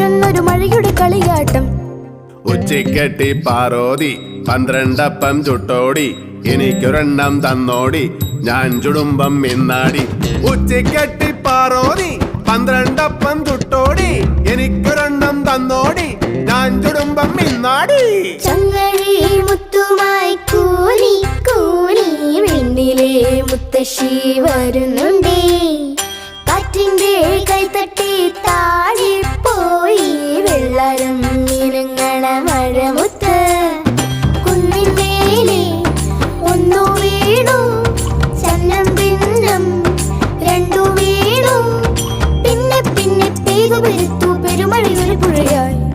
വരുന്നൊരു മഴയുടെ കളിയാട്ടം. ഉച്ചിക്കെട്ടി പാറോതി പന്ത്രണ്ടപ്പം ചുട്ടോടി എനിക്കൊരെണ്ണം തന്നോടി ഞാൻ ചുടുമ്പം മിന്നാടി. ഉച്ചിക്കെട്ടി പാറോതി പന്ത്രണ്ടപ്പം ചുട്ടോടി എനിക്കൊരെണ്ണം തന്നോടി ഞാൻ ചുടുമ്പം മിന്നാടി. ചങ്ങഴി മുത്തുമായി കൂലി കൂലി വെണ്ണിലെ മുത്തശ്ശി വരുന്നുണ്ടേ. കാറ്റിന്റെ കൈത്തട്ടി താഴെ വീണു. ചന്നം ഭിന്നം രണ്ടു വീണു. പിന്നെ പിന്നെ പേകു പെരുത്തു പെരുമഴയൊരു പുഴയായി.